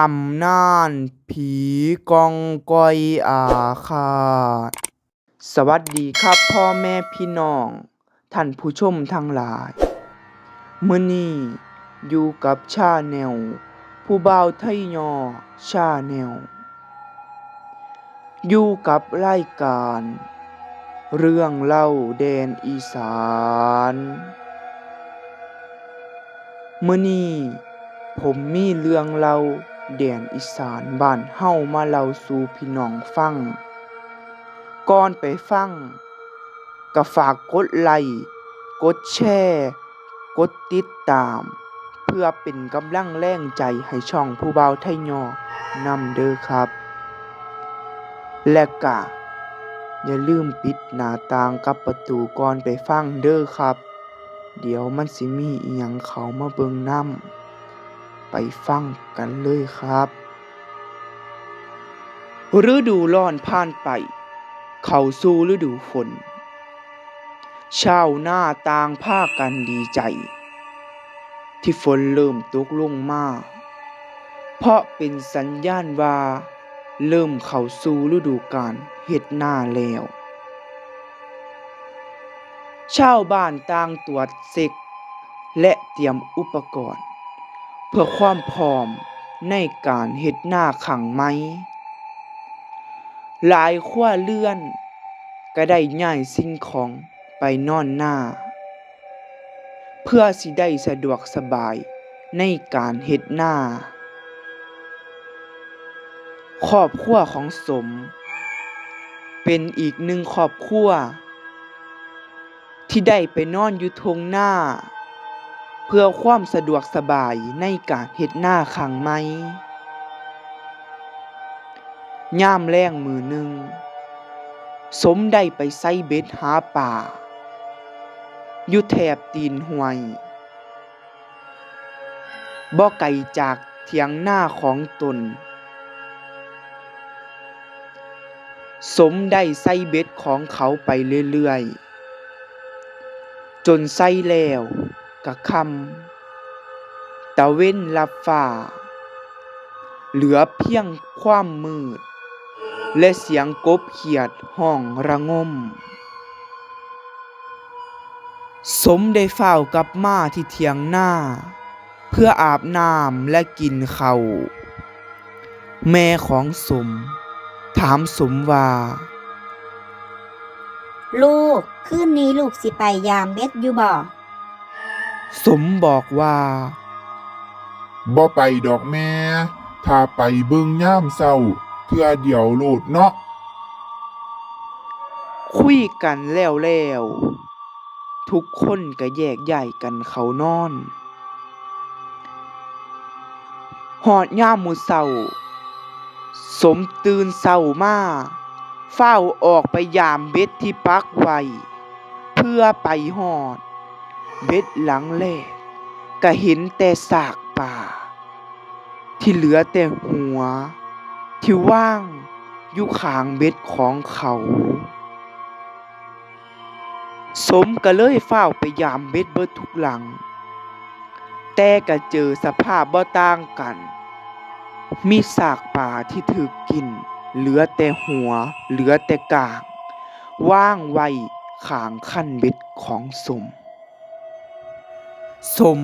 ตำนานผีกองกอยอาฆาต สวัสดีครับพ่อแม่พี่น้อง ท่านผู้ชมทั้งหลายมื้อนี้อยู่กับชาแนล ผู้บ่าวไทยยอชาแนล อยู่กับรายการ เรื่องเล่าแดนอีสานมื้อนี้ผมมีเรื่องเล่า แดนอีสานบ้านเฮามาเล่าสู่พี่น้องฟัง ก่อนไปฟังก็ฝากกดไลค์กดแชร์กดติดตาม เพื่อเป็นกำลังแรงใจให้ช่องผู้บ่าไทยยอนำเด้อครับ และก็อย่าลืมปิดหน้าต่างกับประตูก่อนไปฟังเด้อครับ เดี๋ยวมันสิมีอีหยังเขามาเบิงน้ำ ไปฟังกันเลยครับฤดูร้อนผ่านไป เข้าสู่ฤดูฝน ชาวหน้าต่างพากันดีใจ ที่ฝนเริ่มตกลงมา เพราะเป็นสัญญาณว่า เริ่มเข้าสู่ฤดูกาลเฮ็ดนาแล้ว ชาวบ้านต่างตรวจเช็คและเตรียมอุปกรณ์ พื่อความพร้อมในการเฮ็ดนาขังไม้หลายครัวเรือน ก็ได้ย้ายสิ่งของไปนอนหน้า เพื่อสิได้สะดวกสบายในการเฮ็ดนาครอบครัวของสม เป็นอีกหนึ่งครอบครัว ที่ได้ไปนอนอยู่ทงหน้า เพื่อความสะดวกสบายในการเฮ็ดหน้าขังไม้ย่ามแรงมือหนึ่ง สมได้ไปไซเบ็ดหาป่า อยู่แถบตีนห้วยบ่ไกลจากเถียงหน้าของตน สมได้ไซเบ็ดของเขาไปเรื่อยๆ จนไซแล้ว กะคำตะเว้นลับฝ่า เหลือเพียงความมืด และเสียงกบเขียดห้องระงม สมได้เฝ้ากลับมาที่เถียงหน้า เพื่ออาบน้ำและกินเขาวแม่ของสม ถามสมว่าลูก คืนนี้ลูกสิไปยามเบ็ดอยู่บ่ สมบอกว่าบ่ไปดอกแม่ ถ้าไปเบิ่งย่ามเศร้าเพื่อเดี๋ยวโลดเนาะคุยกันแล้วแล้วทุกคนก็แยกย้ายกันเขานอน หอดย่ามมือเศร้า สมตื่นเศร้ามาเฝ้าวออกไปยามเบ็ดที่ปักไว้ เพื่อไปหอด เบ็ดหลังแรกก็เห็นแต่ซากป่า ที่เหลือแต่หัว ที่ว่างอยู่ขางเบ็ดของเขา สมก็เลยเฝ้าไปยามเบ็ดเบิดทุกหลัง แต่ก็เจอสภาพบ่ต่างกัน มีซากป่าที่ถูกกิน เหลือแต่หัว เหลือแต่กางว่างไว้ขางคันเบ็ดของสม สม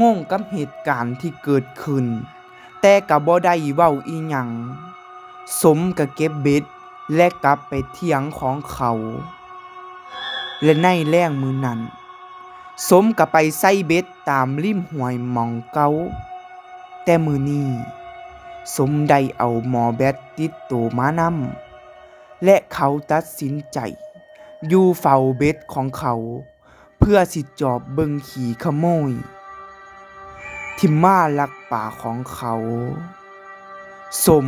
งงกับเหตุการณ์ที่เกิดขึ้น แต่ก็บ่ได้เว้าอีหยัง สมก็เก็บเบ็ดและกลับไปเถียงของเขา และในแรงมือนั้น สมก็ไปใส่เบ็ดตามริมห้วยมองเกาแต่มือนี้สมได้เอาหมอแบตติดตัวมานำและเขาตัดสินใจ อยู่เฝ้าเบ็ดของเขา เพื่อสิจอบเบิงขี่ขโมยที่มาลักป่าของเขา สม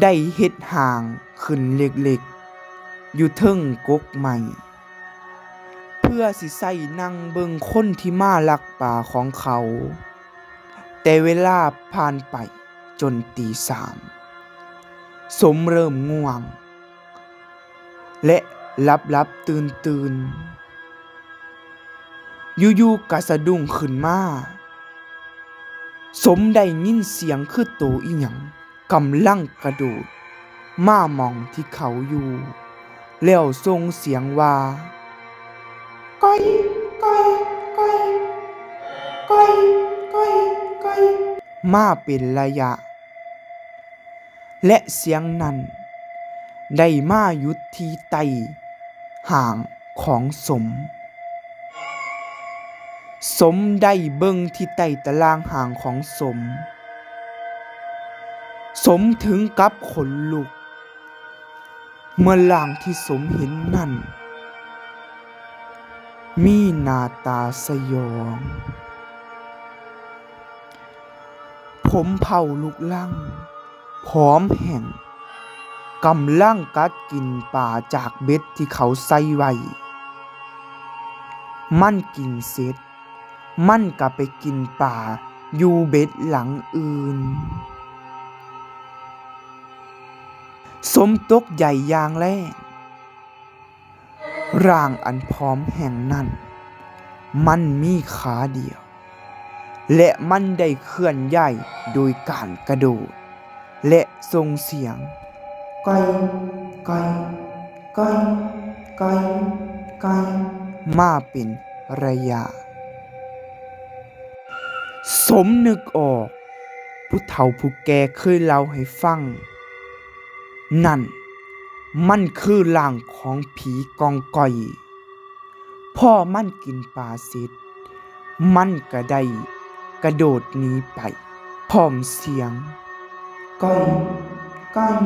ได้เฮ็ดห่างขึ้นเล็กๆ อยู่เทิงกกใหม่ เพื่อสิใส่นั่งเบิงคนที่มาลักป่าของเขา แต่เวลาผ่านไปจนตีสามสมเริ่มง่วง และลับลับตื่นตื่น อยู่ๆกะสะดุ้งขึ้นมา สมได้ยินเสียงคือโตอีหยังกำลังกระโดดมามองที่เขาอยู่ แล้วส่งเสียงว่าก้อยก้อยก้อยก้อยก้อยก้อยมาเป็นระยะ และเสียงนั้น ได้มาหยุดที่ไตห่างของสม สมได้เบิ่งที่ใต้ตารางห่างของสม สมถึงกับขนลุก เมื่อล่างที่สมเห็นนั่น มีหน้าตาสยอง ผมเผาลุกลั่งพร้อมแห่งกำลังกัดกินป่าจากเบ็ดที่เขาใส่ไว้ มันกินเสร็จ มันก็ไปกินป่าอยู่เบ็ดหลังอื่น สมตกใหญ่ยางแรก ร่างอันพร้อมแห่งนั้น มันมีขาเดียว และมันได้เคลื่อนย้ายโดยการกระโดด และส่งเสียงก้อยก้อยก้อยก้อยก้อยมาเป็นระยะ สมนึกออก ผู้เฒ่าผู้แก่เคยเล่าให้ฟัง นั่น มันคือร่างของผีกองก่อยพ่อมันกินปลาเสร็จมันก็ได้กระโดดหนีไปพร้อมเสียงก้อยก้อย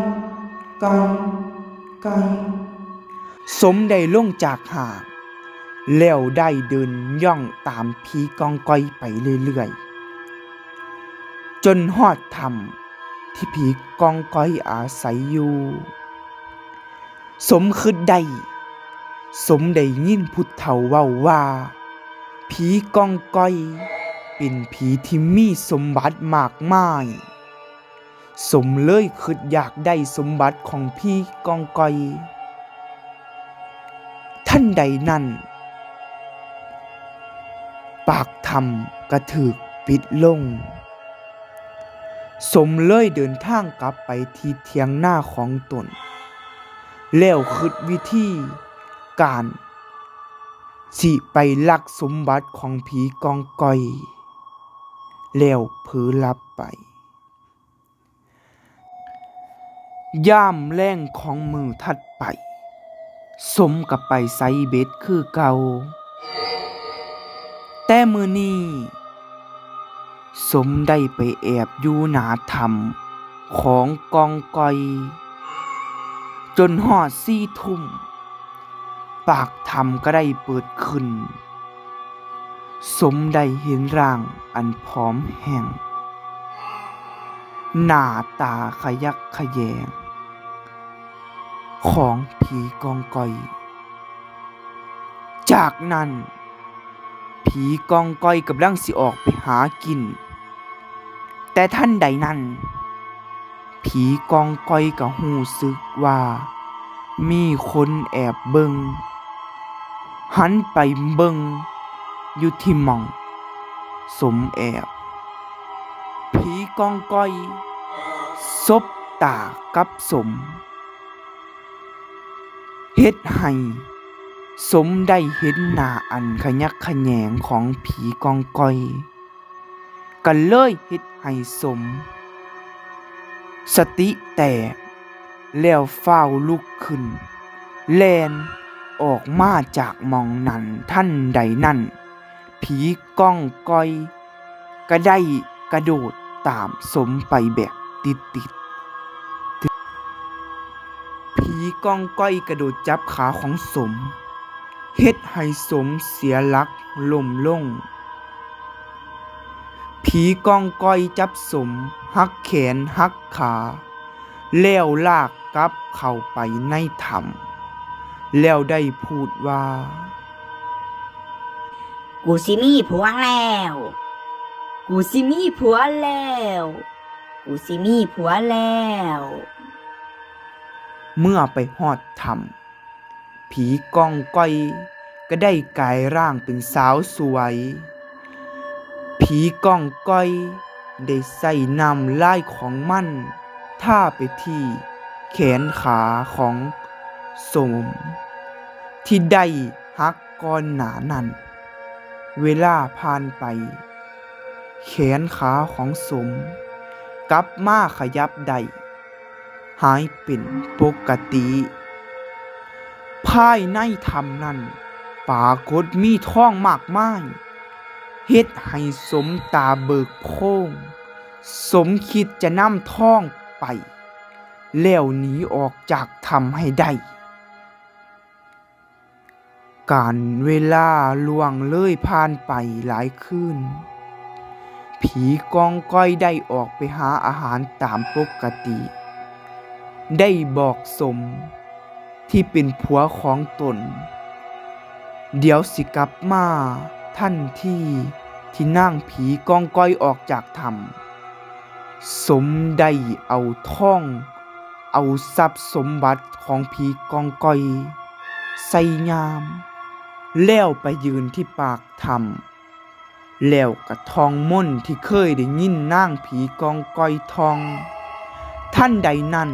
ก้อยก้อยสมได้ลงจากหางแล้วได้เดินย่องตามผีกองก้อยไปเรื่อยๆ จนฮอดธรรม ที่ผีกองก้อยอาศัยอยู่ สมคือได้สมได้ยินพุทธเฒ่าว้าว่า ผีกองก้อย เป็นผีที่มีสมบัติมากมาย สมเลยคิดอยากได้สมบัติของพี่กองก้อย ท่านใดนั้นปากธรรมกระถึกปิดลง สมเลยเดินทางกลับไปที่เทียงหน้าของตน แล้วคิดวิธีการ สิไปลักสมบัติของผีกองกอย แล้วเผือลับไป ย่ามแรงของมือทัดไป สมกับไปไซเบ็ดคือเก่า แต่มือนี้ สมได้ไปแอบอยู่หนาธรรมของกองกอย จนหอดซี่ทุ่ม ปากธรรมก็ได้เปิดขึ้น สมได้เห็นร่างอันพร้อมแห่งหน้าตาขยักขยแยง ของผีกองกอย จากนั้น ผีกองก้อยกำลังสิออกไปหากิน แต่ท่านใดนั้น ผีกองก้อยก็หูซึกว่า มีคนแอบเบิงหันไปเบิงอยู่ที่มอง สมแอบ ผีกองก้อยซบตากับสม เฮ็ดให้สมได้เห็นหน้าอันขยักขยแงของผีกองก้อย กันเลยเฮ็ด ให้สม สติแตก แล้วฟ้าลุกขึ้น แลนออกมาจากมองนั้นท่านใดนั่น ผีก้องก้อย ก็ได้กระโดดตามสมไปแบบติดติดผีก้องก้อยกระโดดจับขาของสม เฮ็ดให้สมเสียหลักล่มลง ผีกองก้อยจับสม หักแขนหักขาแล้วลากกลับเข้าไปในถ้ำแล้วได้พูดว่า กูสิมีผัวแล้ว กูสิมีผัวแล้ว กูสิมีผัวแล้ว เมื่อไปหอดถ้ำผีกองก้อยก็ได้กลายร่างเป็นสาวสวย ผีกองก้อย ได้ใส่นำลายของมันท่าไปที่แขนขาของสม ที่ได้หักก่อนหนานั้นเวลาผ่านไป แขนขาของสม กลับมาขยับได้หายเป็นปกติภายในถ้ำนั้นปรากฏมีท้องมากมาย เฮ็ดให้สมตาเบิกโพงสมคิดจะนำท้องไป แล้วหนีออกจากถ้ำให้ได้ การเวลาล่วงเลยผ่านไปหลายคืน ผีกองก้อยได้ออกไปหาอาหารตามปกติ ได้บอกสมที่เป็นผัวของตน เดี๋ยวสิกลับมา ท่านที่ที่นั่งผีกองก้อยออกจากถ้ำสมได้เอาท่อง เอาทรัพย์สมบัติของผีกองก้อยใส่ยาม แล้วไปยืนที่ปากถ้ำแล้วกระทองม่นที่เคยได้ยินนางผีกองก้อยทอง ท่านใดนั้น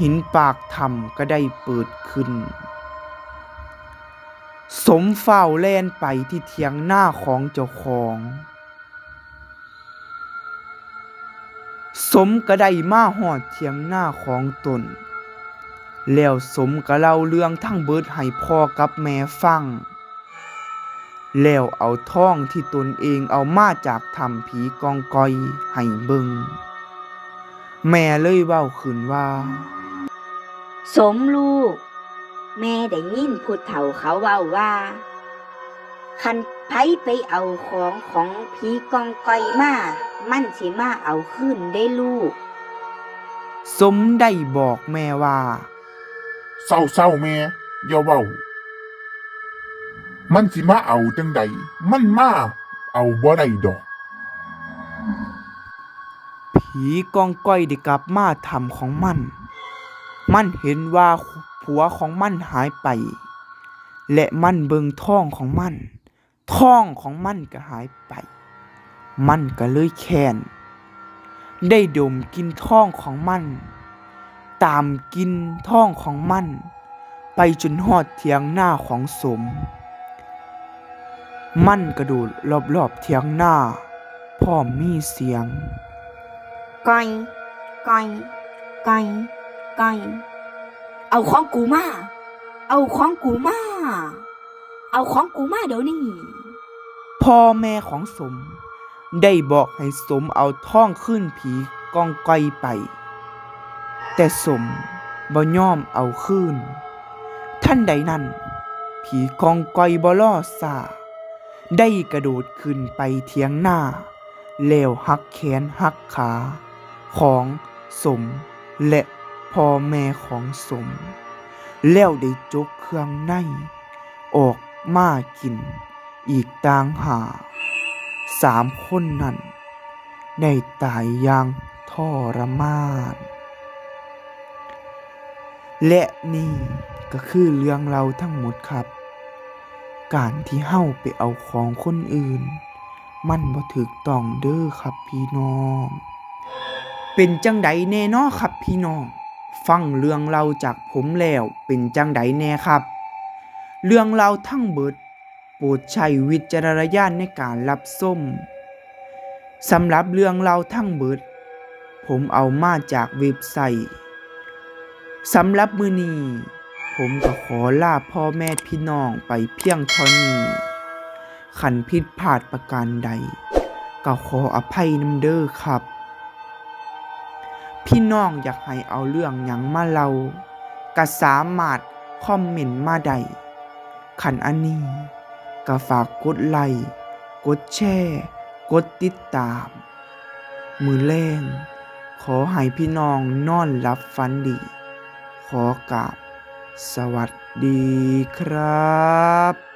หินปากถ้ำก็ได้เปิดขึ้น สมเฝ้าแล่นไปที่เทียงหน้าของเจ้าของ สมก็ได้มาหอดเทียงหน้าของตน แล้วสมก็เล่าเรื่องทั้งเบิดให้พ่อกับแม่ฟัง แล้วเอาท่องที่ตนเองเอามาจากถ้ำผีกองกอยให้เบิงแม่เลยเว้าขึ้นว่า สมลูก แม่ได้ยินผู้เฒ่าเขาเว้าว่า คันไผไปเอาของของผีกองก้อยมา มันสิมาเอาขึ้นได้ลูก สมได้บอกแม่ว่า เศร้าเศร้าๆแม่อย่าเว้า มันสิมาเอาจังใด มันมาเอาบ่ได้ดอก ผีกองก้อยได้กลับมาทำของมัน มันเห็นว่า ผัวของมันหายไป และมันเบิงท้องของมัน ท้องของมันก็หายไป มันก็เลยแค้นได้ดมกินท้องของมัน ตามกินท้องของมัน ไปจนหอดเทียงหน้าของสม มันกระโดดรอบๆเทียงหน้าพร้อมมีเสียงก้อยก้อยก้อยก้อย เอาของกูมา เอาของกูมา เอาของกูมาเดี๋ยวนี้ พ่อแม่ของสม ได้บอกให้สมเอาท่องขึ้นผีกองก้อยไป แต่สมบ่ยอมเอาขึ้น ท่านใดนั้น ผีกองก้อยบ่ล่อซาได้กระโดดขึ้นไปเทียงหน้า แล้วหักแขนหักขา ของสมและ พ่อแม่ของสม แล้วได้จกเครื่องใน ออกมากิน อีกต่างหา สามคนนั้นได้ตายอย่างทรมาน และนี่ก็คือเรื่องเราทั้งหมดครับ การที่เฮาไปเอาของคนอื่น มันบ่ถูกต้องเด้อครับพี่น้อง เป็นจังใดแน่นอครับพี่น้อง ฟังเรื่องเราจากผมแล้วเป็นจังใดแน่ครับ เรื่องเราทั้งเบิด โปรดใช้วิจารณญาณในการรับส้มสำหรับเรื่องเราทั้งเบิด ผมเอามาจากเว็บไซต์สำหรับมือนีผมก็ขอลาพ่อแม่พี่น้องไปเพียงเท่านี้ขันผิดพลาดประการใด ก็ขออภัยน้ำเด้อครับ พี่น้องอยากให้เอาเรื่องหยังมาเล่าก็สามารถคอมเมนต์มาได้ขันอันนี้ก็ฝากกดไลค์กดแชร์กดติดตาม มือแรงขอให้พี่น้องนอนหลับฝันดี ขอกราบสวัสดีครับ